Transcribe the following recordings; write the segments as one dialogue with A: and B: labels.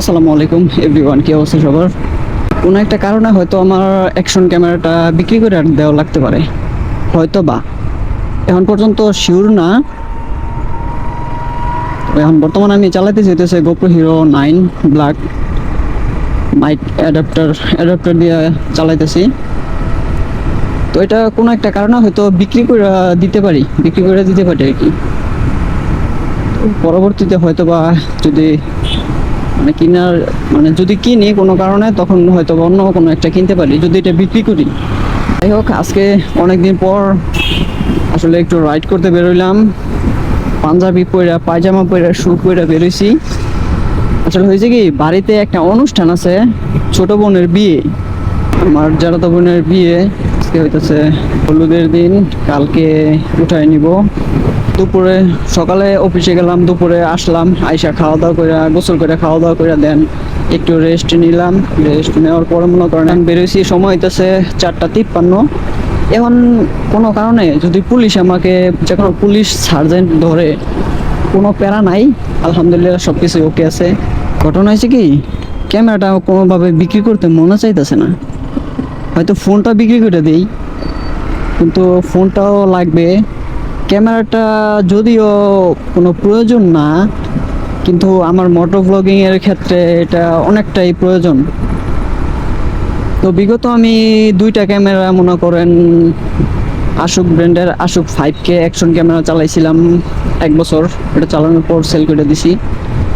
A: আসসালামু আলাইকুম এভরিওয়ান কি অবস্থা সবার? কোনো একটা কারণে হয়তো আমার অ্যাকশন ক্যামেরাটা বিক্রি করে আর দেওয়া লাগতে পারে। হয়তো বা এখন পর্যন্ত শিওর না। এখন বর্তমানে আমি চালাতে যেতেছে GoPro Hero nine black mic adapter adapter দিয়ে চালাইতেছি। তো এটা কোনো একটা কারণে হয়তো বিক্রি করে দিতে পারি, বিক্রি করে দিতে পারি আর কি। পরবর্তীতে হয়তো বা যদি মানে কিনার মানে যদি কিনি কোনো কারণে, তখন হয়তো অন্য কোনো একটা কিনতে পারি, যদি এটা বিক্রি করি। যাই হোক, আজকে অনেকদিন পর আসলে একটু রাইড করতে বেরোইলাম। পাঞ্জাবি পরে পায়জামা পরে শু পরে বেরোইছি। আসলে হয়েছে কি, বাড়িতে একটা অনুষ্ঠান আছে, ছোট বোনের বিয়ে। আমার যারা তো বোনের বিয়ে, আজকে হইতেছে হলুদের দিন, কালকে উঠায় নিব। দুপুরে সকালে অফিসে গেলাম, দুপুরে আসলাম, আইসা খাওয়া দাওয়া করে গোসল করে খাওয়া দাওয়া করে দেন, একটু রেস্ট নিলাম। রেস্ট নেওয়ার পরে মনে করেন বেরোইছি, সময় হইতেছে চারটা তিপ্পান্ন। এখন কোনো কারণে যদি পুলিশ আমাকে, যে কোনো পুলিশ সার্জেন্ট ধরে, কোনো প্যারা নাই, আলহামদুলিল্লাহ সব কিছু ওকে আছে। ঘটনা হয়েছে কি, ক্যামেরাটা কোনোভাবে বিক্রি করতে মনে চাইতেছে না। হয়তো ফোনটা বিক্রি করে দেই, কিন্তু ফোনটাও লাগবে। ক্যামেরাটা যদিও কোনো প্রয়োজন না, কিন্তু আমার মোটর ব্লগিংয়ের ক্ষেত্রে এটা অনেকটাই প্রয়োজন। তো বিগত আমি দুইটা ক্যামেরা, মনে করেন আশুক ব্র্যান্ডের আশুক ফাইভ কে অ্যাকশন ক্যামেরা চালাইছিলাম এক বছর। এটা চালানোর পর সেল করে দিছি।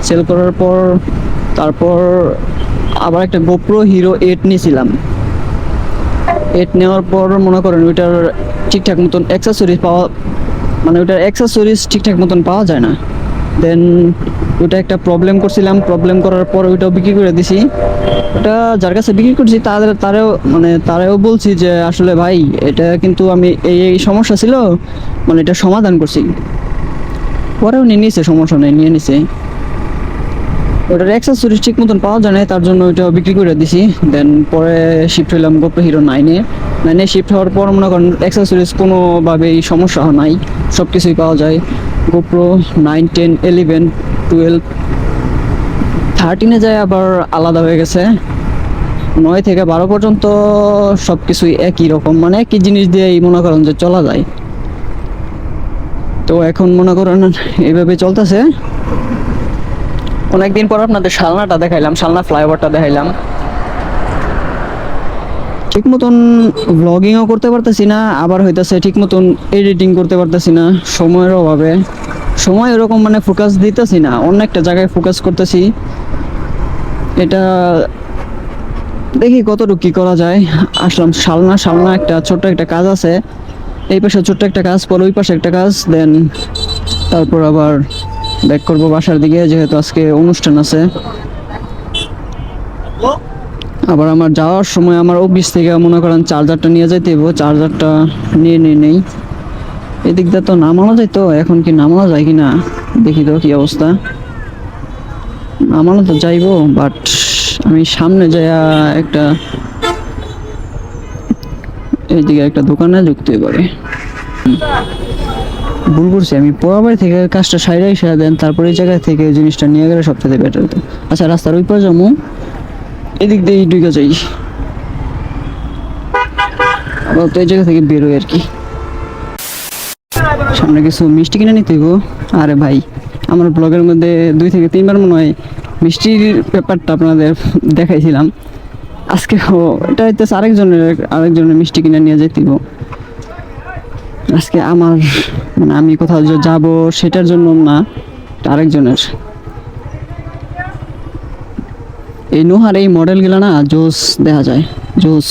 A: সেল করার পর, তারপর আবার একটা গোপ্রো হিরো এইট নিয়েছিলাম। এইট নেওয়ার পর মনে করেন ওইটার ঠিকঠাক মতন অ্যাক্সেসরিজ পাওয়া মানে ওটার অ্যাক্সেসরিজ ঠিকঠাক মতন পাওয়া যায় না। দেন ওটা একটা প্রবলেম করছিলাম প্রবলেম করার পর ওইটাও বিক্রি করে দিছি। ওটা যার কাছে বিক্রি করছি, তাদের, তারেও মানে তারাও বলছি যে, আসলে ভাই, এটা কিন্তু আমি এই এই সমস্যা ছিল মানে এটা সমাধান করছি। পরেও নিয়ে নিছে, সমস্যা নেই, নিয়ে নিছে। ওটার অ্যাক্সেসরিজ ঠিক মতন পাওয়া যায় না তার জন্য ওইটা বিক্রি করে দিছি। দেন পরে শিফট হইলাম গোপ্রো হিরো নাইনে নাইনে শিফট হওয়ার পর মনে করেন অ্যাক্সেসরিজ কোনোভাবেই সমস্যা নাই সব কিছুই পাওয়া যায়। GoPro nine ten eleven twelve থার্টিনে যায় আবার আলাদা হয়ে গেছে। নয় থেকে বারো পর্যন্ত সব কিছুই একই রকম মানে একই জিনিস দিয়েই মনে করেন যে চলা যায়। তো এখন মনে করেন এইভাবে চলতেছে। অনেকদিন পর আপনাদের শালনাটা দেখাইলাম, শালনা ফ্লাইওভারটা দেখাইলাম। ঠিক মতন ব্লগিংও করতে পারতেছি না, আবার হইতাছে ঠিক মতন এডিটিং করতে পারতেছি না, সময়ের অভাবে। সময় এরকম মানে ফোকাস দিতেছি না অন্য একটা জায়গায় ফোকাস করতেছি। এটা দেখি কতটুকু কি করা যায়। আসলাম শালনা শালনা একটা ছোট্ট একটা কাজ আছে। এই পাশে ছোট্ট একটা কাজ, পর ওই পাশে একটা কাজ দেন তারপর আবার ব্যাক করব বাসার দিকে, যেহেতু আজকে অনুষ্ঠান আছে। আবার আমার যাওয়ার সময় আমার অফিস থেকে মনে করেন চার্জারটা নিয়ে যাইতে চার্জারটা নিয়ে নিয়ে, নেই। এদিক দিয়ে তো নামানো যায় তো এখন কি নামানো যায় কি না দেখি তো কি অবস্থা। নামানো তো যাইবো বাট আমি সামনে যাইয়া একটা এইদিকে একটা দোকানে ঢুকতে পারে। ভুল করছি, আমি পোয়াবাড়ি থেকে কাজটা সাইডাই সেরা দেন, তারপরে এই জায়গা থেকে জিনিসটা নিয়ে গেলে সবথেকে বেটার হতো। আচ্ছা রাস্তার ওই পাশে যাব। এদিক দিয়ে ঢুকে যাই। আবার তো এই জায়গা থেকে বেরোয় আর কি। সামনে কিছু মিষ্টি কিনে নিতে হইব আরে ভাই, আমার ব্লগের মধ্যে দুই থেকে তিনবার মনে হয় মিষ্টির ব্যাপারটা আপনাদের দেখাইছিলাম। আজকে এটা হইতেছে আরেকজনের আরেকজনের মিষ্টি কিনে নিয়ে যেতে আজকে আমার মানে আমি কোথাও যে যাব সেটার জন্য না আরেকজনের। এই নোহার এই মডেলগুলো না জোস দেখা যায়, জোস।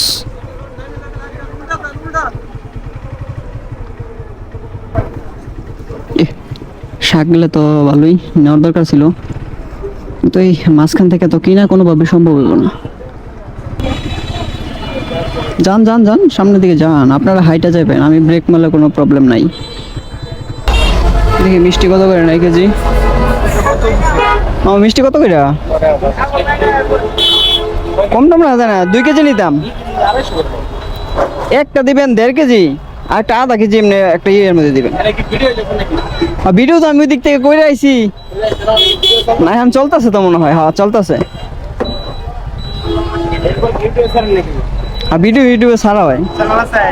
A: শাকগুলো তো ভালোই নেওয়ার দরকার ছিল। কিন্তু এই মাঝখান থেকে তো কিনা কোনোভাবে সম্ভব হইব না। যান যান যান, সামনের দিকে যান। আপনারা হাইটা যাবেন, আমি ব্রেক মারলে কোনো প্রবলেম নাই। দেখি মিষ্টি কত করে নাই কেজি? ও মিষ্টি কত করে? কম টম না না দুই কেজি নিতাম। একটা দিবেন দেড় কেজি, আর একটা আধা কেজি এমনি একটা ইয়ের মধ্যে দিবেন।
B: ভিডিও
A: তো আমি ওই দিক থেকে কইরে আইছি। না, এখন চলতেছে তো মনে হয় হ্যাঁ চলতেছে।
B: ভিডিও
A: ইউটিউবে ছাড়া
B: আছে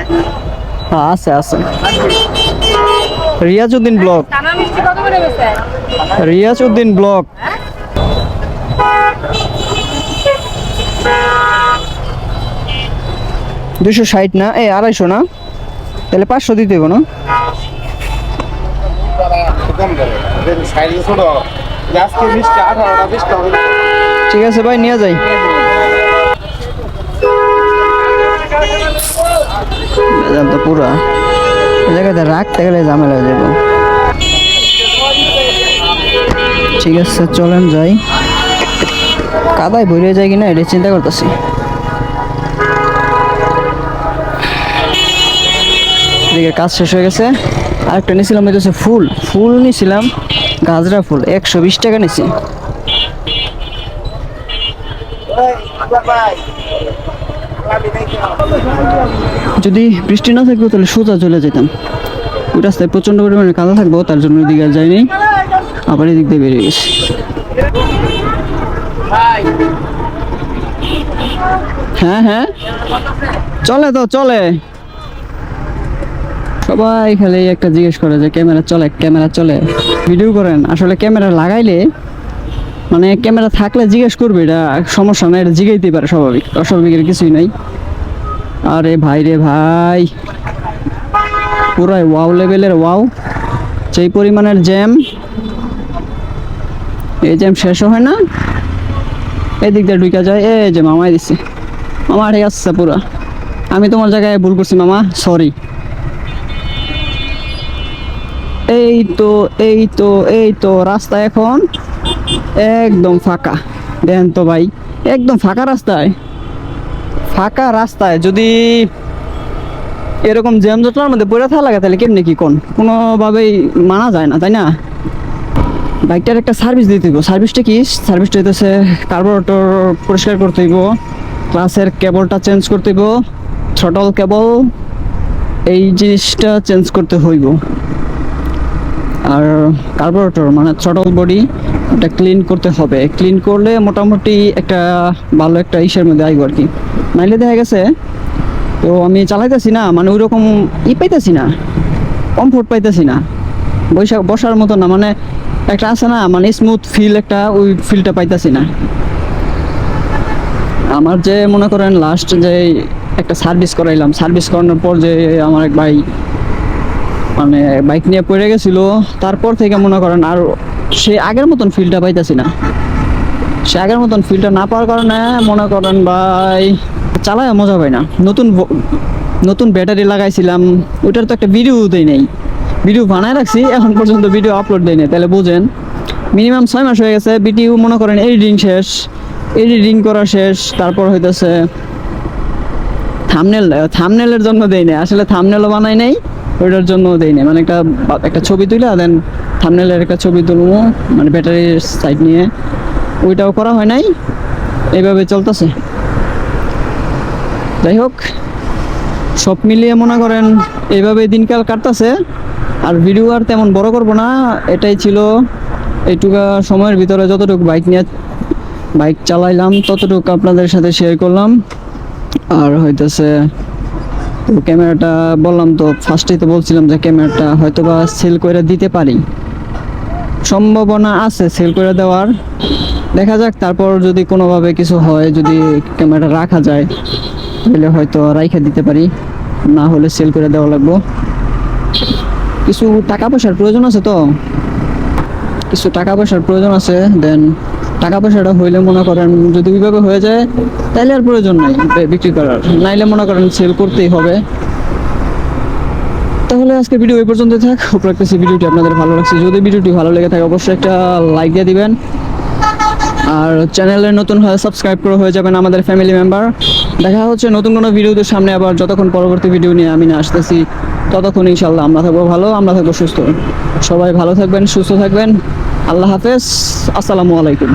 A: হ্যাঁ আছে আছে। রিয়াজ উদ্দিন ব্লগ।
C: টানা মিষ্টি কত করে বেচে
A: রিয়াজ উদ্দিন ব্লগ। দুশো ষাট না? এ, আড়াইশো না? তাহলে পাঁচশো দিতে হইব, না?
B: কম করে সাইজ ছোট আজকে বিশটা আঠারোটা বিশটা হবে
A: ঠিক আছে ভাই, নিয়ে যাই। বেজান তো পুরা। এই জায়গাতে রাখতে গেলে ঝামেলা হয়ে যাব। ঠিক আছে, চলেন যাই। কাদায় ভরে যায় কিনা এটা চিন্তা করতেছি। এদিকে কাজ শেষ হয়ে গেছে। আরেকটা নিয়েছিলাম হচ্ছে ফুল। ফুল নিয়েছিলাম গাজরা ফুল। একশো বিশ টাকা নিয়েছি যদি বৃষ্টি না থাকতো তাহলে সোজা চলে যেতাম। ওই রাস্তায় প্রচণ্ড পরিমাণে কাদা থাকব, তার জন্য ওইদিকে আর যাইনি। আবার এদিক দিয়ে বেরিয়ে গেছি। হ্যাঁ হ্যাঁ। চলে তো, চলে। সবাই খালি একটা জিজ্ঞেস করে যে, ক্যামেরা চলে ক্যামেরা চলে? ভিডিও করেন। আসলে ক্যামেরা লাগাইলে মানে ক্যামেরা থাকলে জিজ্ঞেস করবে এটা সমস্যা নাই, এটা জিগাইতে পারে স্বাভাবিক, অস্বাভাবিকের কিছুই নাই। আরে ভাই রে ভাই, পুরাই ওয়াও লেভেলের ওয়াও যেই পরিমাণের জ্যাম এই জ্যাম শেষও হয় না। এদিক দিয়ে ঢুকা যায়, এই যে মামাই দিচ্ছে মামা ঠিক আছে পুরা। আমি তোমার জায়গায় ভুল করছি মামা সরি এই তো এই তো এই তো, রাস্তা এখন। একদম ফাঁকা। দেখেন তো ভাই, একদম ফাঁকা রাস্তায়। ফাঁকা রাস্তায় যদি এরকম জ্যাম জটলার মধ্যে পড়ে থাকা লাগে, তাহলে কেমনি কি কোন? কোনোভাবেই মানা যায় না, তাই না? বাইকটার একটা সার্ভিস দিতে হইব সার্ভিসটা কি? সার্ভিসটা হইতেছে কার্বোরেটর পরিষ্কার করতে হইব ক্লাসের কেবলটা চেঞ্জ করতে হইব থ্রটল কেবল এই জিনিসটা চেঞ্জ করতে হইব। আর কার্বোরেটর মানে থ্রটল বডি এটা ক্লিন করতে হবে। ক্লিন করলে মোটামুটি একটা ভালো একটা ইসের মধ্যে আইব আর কি নাইলে দেখা গেছে, তো আমি চালাইতেছি না মানে ওই রকম ই পাইতেছি না কমফোর্ট পাইতেছি না। বৈশাখ বসার মতো না মানে একটা আছে না মানে স্মুথ ফিল একটা, ওই ফিলটা পাইতেছি না। আমার যে মনে করেন লাস্ট যে একটা সার্ভিস করাইলাম সার্ভিস করানোর পর যে আমার এক ভাই মানে বাইক নিয়ে পড়ে গেছিল, তারপর থেকে মনে করেন আর সে আগের মতন ফিলটা পাইতেছি না। সে আগের মতন ফিলটা না পাওয়ার কারণে মনে করেন ভাই চালায় মজা পাই না। নতুন নতুন ব্যাটারি লাগাইছিলাম ওটার তো একটা ভিডিও দেই নাই। ভিডিও বানায় রাখছি, এখন পর্যন্ত ভিডিও আপলোড দেয় নাই, তাহলে বোঝেন। মিনিমাম ছয় মাস হয়ে গেছে ভিডিও মনে করেন এডিটিং শেষ এডিটিং করা শেষ, তারপর হইতেছে থামনেল থামনেলের জন্য দেই নাই। আসলে থামনেলও বানাই নাই, ওইটার জন্য দেই নাই। মানে একটা একটা ছবি তুলে দেন থামনেলের একটা ছবি তুলবো মানে ব্যাটারির সাইড নিয়ে। ওইটাও করা হয় নাই, এইভাবে চলতেছে। যাই হোক, সব মিলিয়ে মনে করেন এইভাবে দিনকাল কাটতেছে, আর ভিডিও আর তেমন বড় করব না, এটাই ছিল এইটুকা সময়ের ভিতরে যতটুকু বাইক নিয়ে বাইক চালাইলাম, ততটুকু আপনাদের সাথে শেয়ার করলাম। আর হইতেছে ক্যামেরাটা বললাম তো ফার্স্টেই তো বলছিলাম যে ক্যামেরাটা হয়তো বা সেল করে দিতে পারি। সম্ভাবনা আছে সেল করে দেওয়ার। দেখা যাক, তারপর যদি কোনোভাবে কিছু হয়, যদি ক্যামেরাটা রাখা যায়, তাহলে হয়তো রাইখা দিতে পারি। না হলে সেল করে দেওয়া লাগবো। কিছু টাকা পয়সার প্রয়োজন আছে তো? কিছু টাকা পয়সার প্রয়োজন আছে দেন টাকা পয়সাটা হইলে মনে করেন যদি ওইভাবে হয়ে যায়, তাহলে আর প্রয়োজন নাই বিক্রি করার। নাইলে মনে করেন সেল করতেই হবে। তাহলে আজকে ভিডিও এই পর্যন্ত থাক। রাখতেছি ভিডিওটি আপনাদের ভালো লাগছে। যদি ভিডিওটি ভালো লেগে থাকে, অবশ্যই একটা লাইক দিয়ে দিবেন। আর চ্যানেলে নতুন হয়ে সাবস্ক্রাইব করে হয়ে যাবেন আমাদের ফ্যামিলি মেম্বার দেখা হচ্ছে নতুন কোনো ভিডিওতে সামনে আবার। যতক্ষণ পরবর্তী ভিডিও নিয়ে আমি না আসতেছি, ততক্ষণ ইনশাল্লাহ আমরা থাকব ভালো, আমরা থাকব সুস্থ। সবাই ভালো থাকবেন, সুস্থ থাকবেন। আল্লাহ হাফেজ। আসসালামু আলাইকুম।